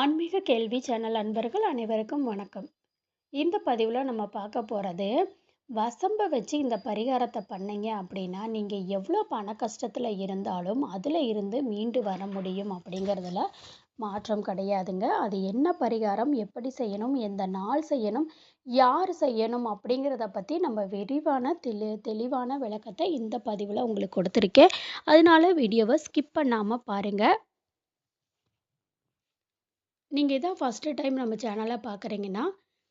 ஆன்மீக கேள்வி சேனல் அன்பர்கள் அனைவருக்கும் வணக்கம். இந்த பதிவில் நம்ம பார்க்க போகிறது வசம்ப வச்சு இந்த பரிகாரத்தை பண்ணீங்க அப்படின்னா நீங்கள் எவ்வளோ பண கஷ்டத்தில் இருந்தாலும் அதில் இருந்து மீண்டு வர முடியும் அப்படிங்கிறதுல மாற்றம் கிடையாதுங்க. அது என்ன பரிகாரம் எப்படி செய்யணும் எந்த நாள் செய்யணும் யார் செய்யணும் அப்படிங்கிறத பற்றி நம்ம விரிவான தெளி தெளிவான விளக்கத்தை இந்த பதிவில் உங்களுக்கு கொடுத்துருக்கேன். அதனால வீடியோவை ஸ்கிப் பண்ணாமல் பாருங்கள் நீங்கள் இதான் ஃபஸ்ட்டு டைம் நம்ம சேனலை பார்க்குறீங்கன்னா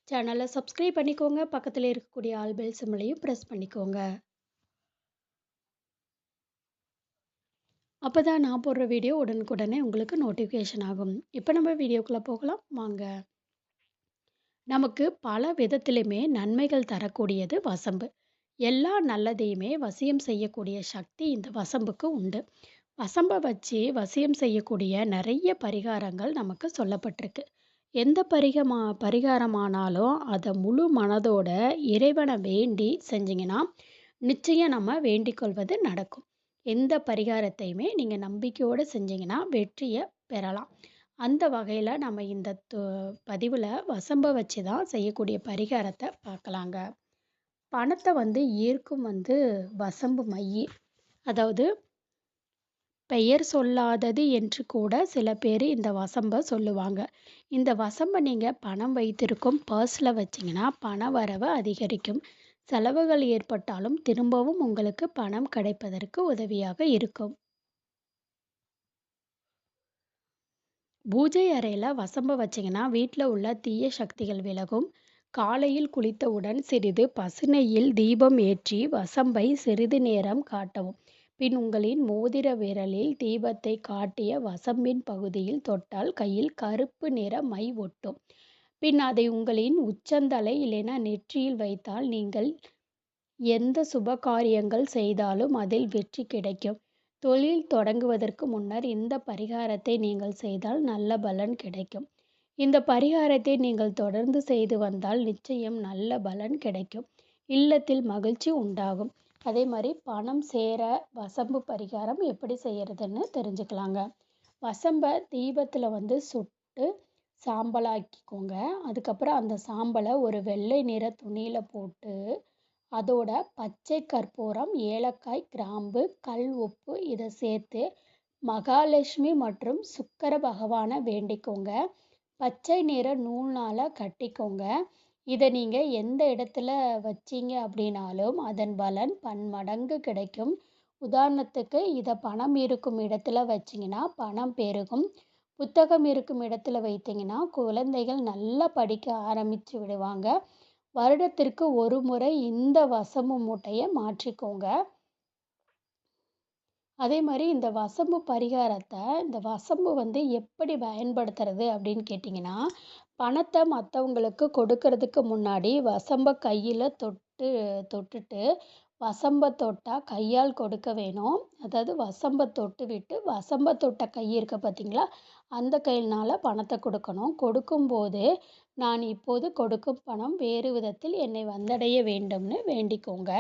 சேனலை சப்ஸ்கிரைப் பண்ணிக்கோங்க. பக்கத்தில் இருக்கக்கூடிய ஆல் பெல் சிம்லையும் ப்ரெஸ் பண்ணிக்கோங்க. அப்போ தான் நான் போடுற வீடியோ உடனுக்குடனே உங்களுக்கு நோட்டிஃபிகேஷன் ஆகும். இப்போ நம்ம வீடியோக்குள்ளே போகலாம். வாங்க. நமக்கு பல விதத்திலுமே நன்மைகள் தரக்கூடியது வசம்பு. எல்லா நல்லதையுமே வசியம் செய்யக்கூடிய சக்தி இந்த வசம்புக்கு உண்டு. வசம்பை வச்சு வசியம் செய்யக்கூடிய நிறைய பரிகாரங்கள் நமக்கு சொல்லப்பட்டிருக்கு. எந்த பரிகமா பரிகாரமானாலும் அதை முழு மனதோட இறைவனை வேண்டி செஞ்சிங்கன்னா நிச்சயம் நம்ம வேண்டிக் கொள்வது நடக்கும். எந்த பரிகாரத்தையுமே நீங்கள் நம்பிக்கையோடு செஞ்சீங்கன்னா வெற்றியை பெறலாம். அந்த வகையில் நம்ம இந்த பதிவில் வசம்பை வச்சு தான் செய்யக்கூடிய பரிகாரத்தை பார்க்கலாங்க. பணத்தை வந்து ஈர்க்கும் வந்து வசம்பு மையி அதாவது பெயர் சொல்லாதது என்று கூட சில பேர் இந்த வசம்பை சொல்லுவாங்க. இந்த வசம்பை நீங்கள் பணம் வைத்திருக்கும் பர்ஸில் வச்சிங்கன்னா பண வரவு அதிகரிக்கும். செலவுகள் ஏற்பட்டாலும் திரும்பவும் உங்களுக்கு பணம் கிடைப்பதற்கு உதவியாக இருக்கும். பூஜை அறையில் வசம்பை வச்சிங்கன்னா வீட்டில் உள்ள தீய சக்திகள் விலகும். காலையில் குளித்தவுடன் சிறிது பசுனையில் தீபம் ஏற்றி வசம்பை சிறிது நேரம் காட்டவும். பின் உங்களின் மோதிர விரலில் தீபத்தை காட்டிய வசம்பின் பகுதியில் தொட்டால் கையில் கருப்பு நிற மை ஒட்டும். பின் அதை உங்களின் உச்சந்தலை இல்லைனா நெற்றியில் வைத்தால் நீங்கள் எந்த சுப காரியங்கள் செய்தாலும் அதில் வெற்றி கிடைக்கும். தொழில் தொடங்குவதற்கு முன்னர் இந்த பரிகாரத்தை நீங்கள் செய்தால் நல்ல பலன் கிடைக்கும். இந்த பரிகாரத்தை நீங்கள் தொடர்ந்து செய்து வந்தால் நிச்சயம் நல்ல பலன் கிடைக்கும். இல்லத்தில் மகிழ்ச்சி உண்டாகும். அதே மாதிரி பணம் சேர வசம்பு பரிகாரம் எப்படி செய்கிறதுன்னு தெரிஞ்சுக்கலாங்க. வசம்பை தீபத்தில் வந்து சுட்டு சாம்பலாக்கிக்கோங்க. அதுக்கப்புறம் அந்த சாம்பலை ஒரு வெள்ளை நிற துணியில் போட்டு அதோட பச்சை கற்பூரம் ஏலக்காய் கிராம்பு கல் உப்பு இதை சேர்த்து மகாலட்சுமி மற்றும் சுக்கர பகவானை வேண்டிக்கோங்க. பச்சை நிற நூல்னால் கட்டிக்கோங்க. இதை நீங்கள் எந்த இடத்துல வச்சீங்க அப்படின்னாலும் அதன் பலன் பன்மடங்கு கிடைக்கும். உதாரணத்துக்கு இதை பணம் இருக்கும் இடத்துல வச்சிங்கன்னா பணம் பெருகும். புத்தகம் இருக்கும் இடத்துல வைத்தீங்கன்னா குழந்தைகள் நல்லா படிக்க ஆரம்பித்து விடுவாங்க. வருடத்திற்கு ஒரு முறை இந்த வசம்பு மூட்டையை மாற்றிக்கோங்க. அதே மாதிரி இந்த வசம்பு பரிகாரத்தை இந்த வசம்பு வந்து எப்படி பயன்படுத்துறது அப்படின்னு கேட்டிங்கன்னா பணத்தை மற்றவங்களுக்கு கொடுக்கறதுக்கு முன்னாடி வசம்பை கையில் தொட்டு தொட்டுட்டு வசம்பை தொட்டால் கையால் கொடுக்க வேணும். அதாவது வசம்பை தொட்டு விட்டு வசம்பை தொட்ட கை இருக்க பார்த்தீங்களா அந்த கையினால் பணத்தை கொடுக்கணும். கொடுக்கும்போது நான் இப்போது கொடுக்கும் பணம் வேறு விதத்தில் என்னை வந்தடைய வேண்டும்னு வேண்டிக்கோங்க.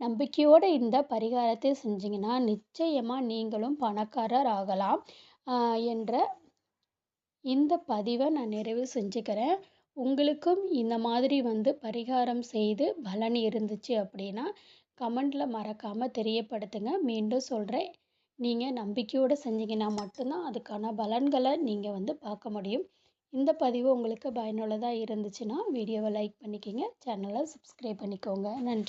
நம்பிக்கையோடு இந்த பரிகாரத்தை செஞ்சிங்கன்னா நிச்சயமாக நீங்களும் பணக்காரர் ஆகலாம். என்ற இந்த பதிவை நான் நிறைவு செஞ்சுக்கிறேன். உங்களுக்கும் இந்த மாதிரி வந்து பரிகாரம் செய்து பலன் இருந்துச்சு அப்படின்னா கமெண்டில் மறக்காமல் தெரியப்படுத்துங்க. மீண்டும் சொல்கிறேன் நீங்கள் நம்பிக்கையோடு செஞ்சீங்கன்னா மட்டும்தான் அதுக்கான பலன்களை நீங்கள் வந்து பார்க்க முடியும். இந்த பதிவு உங்களுக்கு பயனுள்ளதாக இருந்துச்சுன்னா வீடியோவை லைக் பண்ணிக்கோங்க. சேனலை சப்ஸ்கிரைப் பண்ணிக்கோங்க. நன்றி.